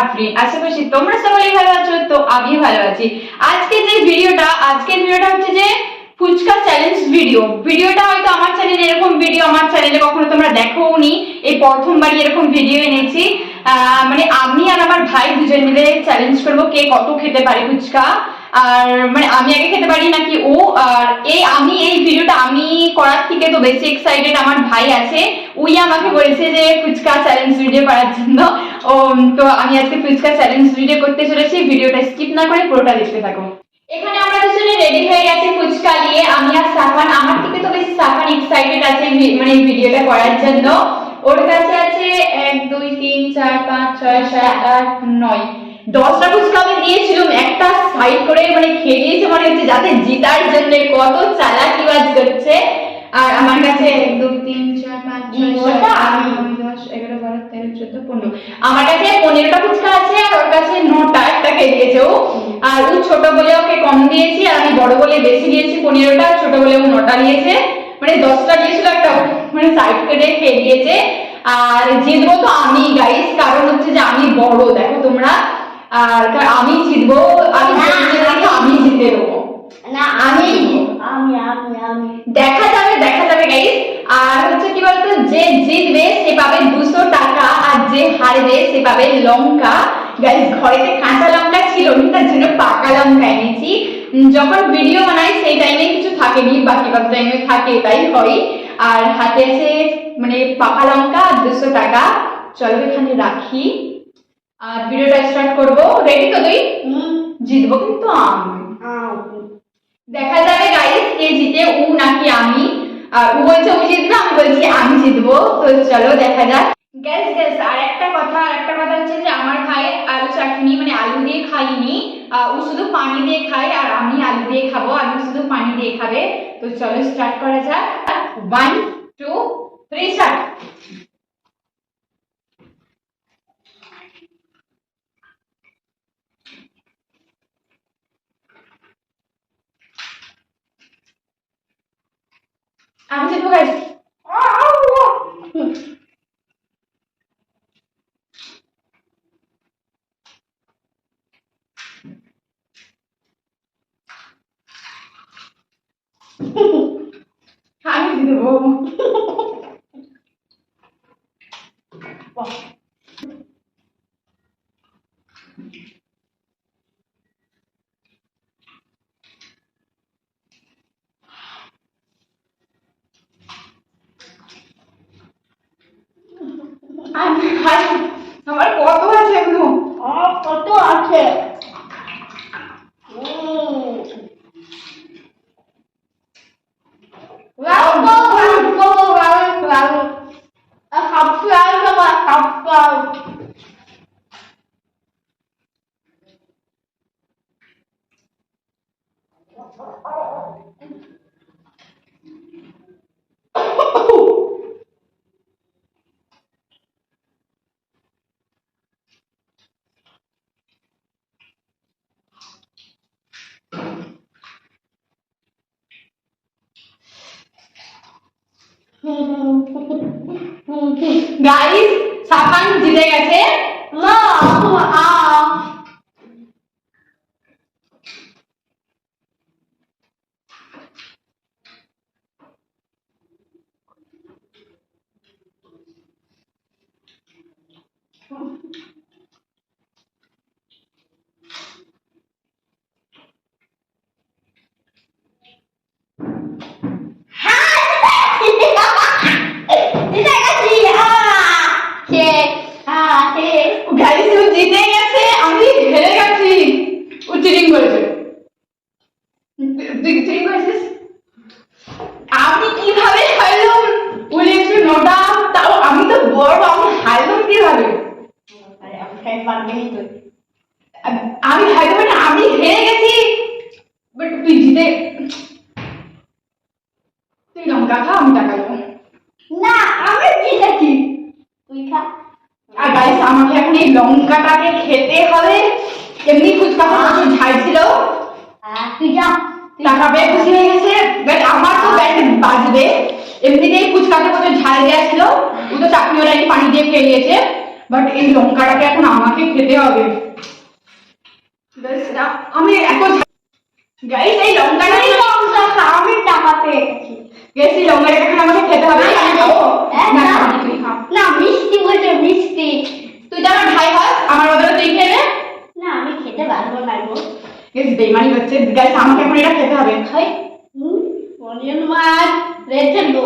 আফরিন আশা করছি তোমরা সকলেই ভালো আছো, তো আমি ভালো আছি। আজকে যে ভিডিওটা, আজকের ভিডিওটা হচ্ছে যে ফুচকা চ্যালেঞ্জ ভিডিও ভিডিওটা হয়তো আমার চ্যানেলে এরকম ভিডিও আমার চ্যানেলে কখনো তোমরা দেখোনি এই প্রথমবারই এরকম ভিডিও এনেছি। মানে আমি আর আমার ভাই দুজন মিলে চ্যালেঞ্জ করব কে কত খেতে পারে ফুচকা। আর মানে আমি আগে খেতে পারি নাকি ও? আর এই আমি, এই ভিডিওটা আমি করার থেকে তো বেশি এক্সাইটেড আমার ভাই আছে। ওই আমাকে বলেছে যে ফুচকা চ্যালেঞ্জ ভিডিও করার জন্য। তো আমি আজকে ফুচকা চ্যালেঞ্জ ভিডিও করতে চলেছি ভিডিওটা স্কিপ না করে পুরোটা দেখতে থাকো। এখানে আমরা দুজনে রেডি হয়ে গেছি ফুচকা নিয়ে। আমি আর সাফান আমার থেকে তো বেশি সাফান এক্সাইটেড আছে মানে ভিডিওটা করার জন্য। ওর কাছে আছে এক দুই তিন চার পাঁচ ছয় সাত আট নয়। দশটা ফুচকা আমি দিয়েছিলাম একটা সাইড করে মানে খেয়ে দিয়েছে মনে হচ্ছে যাতে জিতার জন্য কত চালাকিবাজ করছে। আর আমার কাছে এক দুই তিন চার পাঁচ ছয় সাত এগারো বারো তেরো চোদ্দ পনেরো। আমার কাছে পনেরোটা ফুচকা আছে আর ওর কাছে নটা একটা খেয়ে দিয়েছে ও। আর ও ছোট বলে ওকে কম দিয়েছি আর আমি বড় বলে বেশি দিয়েছি পনেরোটা ছোট বলে ও নটা দিয়েছে। মানে দশটা দিয়েছিল একটা মানে সাইড কেটে খেয়ে দিয়েছে। আর জিতবো তো আমি গাইস কারণ হচ্ছে যে আমি বড় দেখো তোমরা। আর আমি জিতবো আমি আমি- জিতে দেবো। না আমি আমি আমি আমি দেখা যাবে দেখা যাবে গাইস আর হচ্ছে কি বলতো যে জিতবে পাবে দুশো টাকা আর যে হারবে সে পাবে লঙ্কা। গাইস ঘরেতে কাঁচা লঙ্কা ছিল তার জন্য পাকা লঙ্কা এনেছি। যখন ভিডিও বানাই সেই টাইমে কিছু থাকেনি বাকি বাকি টাইমে থাকে তাই হয়। আর হাতে আছে মানে পাকা লঙ্কা আর দুশো টাকা। চলো এখানে রাখি। আর ভিডিওটা স্টার্ট করব। রেডি তো তুই? জিতবো কিন্তু আমি। দেখা যাবে গাইস কে জিতে ও নাকি আমি। ও বলছে ও জিতবে আমি বলছি, আমি জিতবো। তো চলো দেখা যাক। গ্যাস গ্যাস আর একটা কথা, আর একটা কথা হচ্ছে যে আমার খায় আলু চাটনি মানে আলু দিয়ে খাইনি। ও শুধু পানি দিয়ে খায়, আর আমি আলু দিয়ে খাব, আলু শুধু পানি দিয়ে খাবে। তো চলো স্টার্ট করা যাক। ওয়ান টু থ্রি স্টার্ট আমি জিতবো গাইস আমি জিতবো আমি খাই আমার কত আছে এখনও আর কত আছে হুম রাখো রাখো রাখো রাখো আর সাবস্ক্রাইব করো সাবস্ক্রাইব গাইস সাফান জিতে গেছে মা আ জিতে গেছি আ সে আ সে গাইস ও জিতে গেছে আমি হেরে গেছি ও চিটিং করেছে তুই চিটিং করেছিস আমি কীভাবে হারলাম বলে একটু নটা তাও আমি তো বড় আমি হারলাম কীভাবে আরে আমি তো আমি পারি আমি হেরে গেছি। বাট তুই জিতে। তুই লঙ্কা খা আমি টাকা দেবো না আমি জিতেছি তুই খা। আর গাইস আমাকে এখন এই লঙ্কাটাকে খেতে হবে। এমনি ফুচকা প্রচুর ঝাল ছিল তুই যা। টাকা পেয়ে খুশি হয়ে গেছে। বাট আমার তো ব্যান্ড বাজবে। এমনিতেই ফুচকাতে প্রচুর ঝাল দেওয়া ছিল। ও তো চাটনি ওরা পানি দিয়ে খেয়ে নিয়েছে। বাট এই লঙ্কাটাকে এখন আমাকে খেতে হবে। আমি এত গাইস এই লঙ্কাটা আমি গাইস এই লঙ্কাটা এখন আমাকে খেতে হবে। হ্যাঁ, না মিষ্টি বলছে মিষ্টি। তুই তো আমার ভাই হস। আমার বদলে তুই খেলে? না আমি খেতে পারব না গো। গাইস বেমানি হচ্ছে। গাইস আমাকে এখন এটা খেতে হবে। খাই অনিয়ন মাছ রেখে লো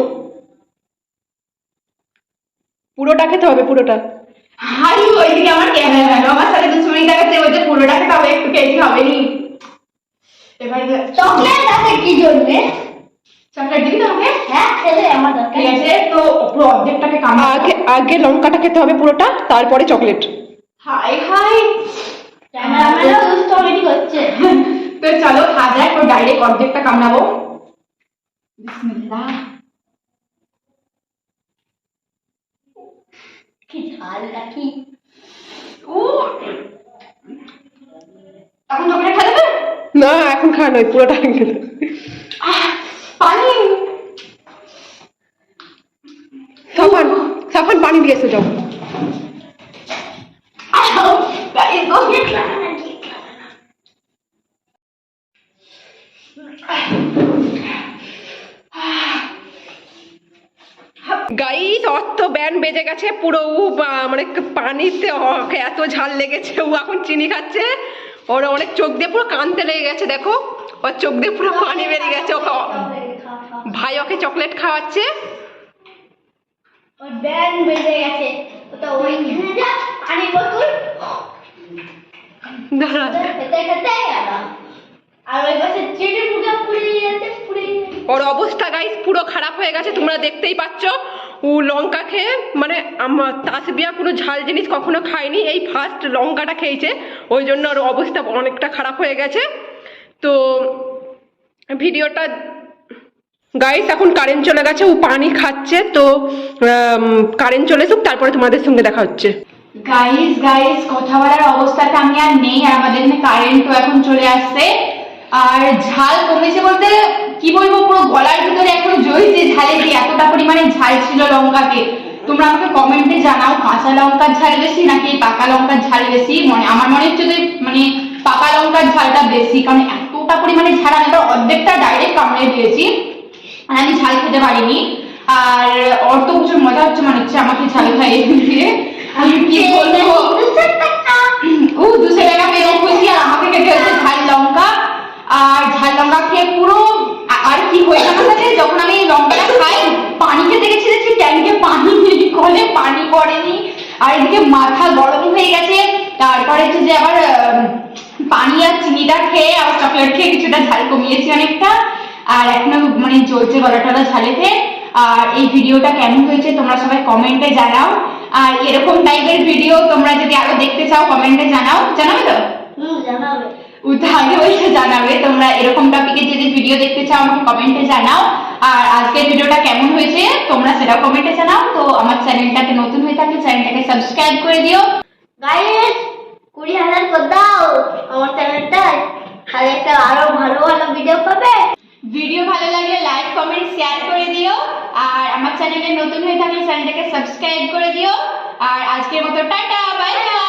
পুরোটা খেতে হবে পুরোটা। হাই ওইদিকে আমার ক্যামেরা গেল আমার সাথে দুশ্মনী দেখাচ্ছে বলছে পুরোটা খেতে হবে একটু খেতে হবে নি এবার চকলেট আছে কি জন্যে? চকলেট দিবি তোমাকে? হ্যাঁ খেলে আমার দরকার। ঠিক আছে তো পুরো অর্ধেকটাকে কামড়া। আগে আগে লঙ্কাটা খেতে হবে পুরোটা তারপরে চকলেট। High high. করছে তো চলো খাওয়া যাক ডাইরেক্ট অর্ধেকটা কামড়াবো। বিসমিল্লাহ। কি ঝাল নাকি ও এখন চকলেট খাওয়া যাবে না এখন খাওয়া নয় পুরোটা খেতে হবে। আহ, পানি। সাফান সাফান পানি দিয়ে এসো যাও। আহ, গাইস, অত ব্যান বেজে গেছে পুরো বা- মানে পানিতে এত ঝাল লেগেছে ও এখন চিনি খাচ্ছে। ওর অনেক চোখ দিয়ে পুরো কানতে লেগে গেছে দেখো। ওর চোখ দিয়ে পুরো পানি বেরিয়ে গেছে ওকে ভাই ওকে চকলেট খাওয়াচ্ছে। ওর ব্যান্ড অবস্থা গাইস পুরো খারাপ হয়ে গেছে তোমরা দেখতেই পাচ্ছ। লঙ্কা খেয়ে মানে আমার তাসবিয়া কোনো ঝাল জিনিস কখনো খায়নি, এই ফার্স্ট লঙ্কাটা খেয়েছে, ওই জন্য ওর অবস্থা অনেকটা খারাপ হয়ে গেছে। তো ভিডিওটা গাইস এখন কারেন্ট চলে গেছে, ও পানি খাচ্ছে, তো কারেন্ট চলে এসুক, তারপরে তোমাদের সঙ্গে দেখা হচ্ছে। গাইস গাইস কথা বলার অবস্থাতে আমি আর নেই, আর আমাদের কারেন্টও এখন চলে আসছে। আর ঝাল কমেছে বলতে, কি বলব, পুরো গলার ভিতরে এখন জ্বলছে ঝালে যে এতটা ঝাল ছিল লঙ্কাতে তোমরা আমাকে কমেন্টে জানাও কাঁচা লঙ্কার ঝাল বেশি নাকি পাকা লঙ্কার ঝাল বেশি? মনে আমার মনে হচ্ছে যে মানে পাকা লঙ্কার ঝালটা বেশি কারণ এতটা পরিমাণে ঝাল আমি তো অর্ধেকটা ডাইরেক্ট কামড়ে দিয়েছি। আর আমি ঝাল খেতে পারিনি। আর ওর তো প্রচুর মজা হচ্ছে মনে হচ্ছে আমাকে ঝাল খাইয়ে দিয়ে। আমি কি বলব? ও দুশো টাকা পেয়ে খুশি আর আমাকে খেতে হচ্ছে ঝাল লঙ্কা। আর ঝাল লঙ্কা খেয়ে পুরো আর কি হয়েছে আমার সাথে? যখন আমি লঙ্কাটা খাই পানি খেতে গেছি দেখছি ট্যাঙ্কে পানি নেই কলে পানি পড়েনি। আর এদিকে মাথা গরম হয়ে গেছে। তারপরে হচ্ছে যে আবার পানি আর চিনিটা খেয়ে আবার চকলেট খেয়ে কিছুটা ঝাল কমিয়েছি অনেকটা। আর এখনও মানে চলছে গলা টলা ঝালেতে। আর এই ভিডিওটা কেমন হয়েছে তোমরা সবাই কমেন্টে জানাও। আর এরকম টাইপের ভিডিও তোমরা যদি আরও দেখতে চাও কমেন্টে জানাও। জানাবে তো? জানাবে। তাহলে জানাবে। তোমরা এরকম টপিকে যদি ভিডিও দেখতে চাও আমাকে কমেন্টে জানাও। আর আজকের ভিডিওটা কেমন হয়েছে তোমরা সেটাও কমেন্টে জানাও। তো আমার চ্যানেলটাকে নতুন হয়ে থাকলে চ্যানেলটাকে সাবস্ক্রাইব করে দিও। গাইস কুড়ি হাজার করে দাও আমার চ্যানেলটায় তাহলে একটা আরও ভালো ভালো ভিডিও পাবে। ভিডিও ভালো লাগলে লাইক কমেন্ট শেয়ার করে দিও। আর আমার চ্যানেলে নতুন হয়ে থাকলে চ্যানেলটাকে সাবস্ক্রাইব করে দিও। আর আজকের মতো টাটা বাই বাই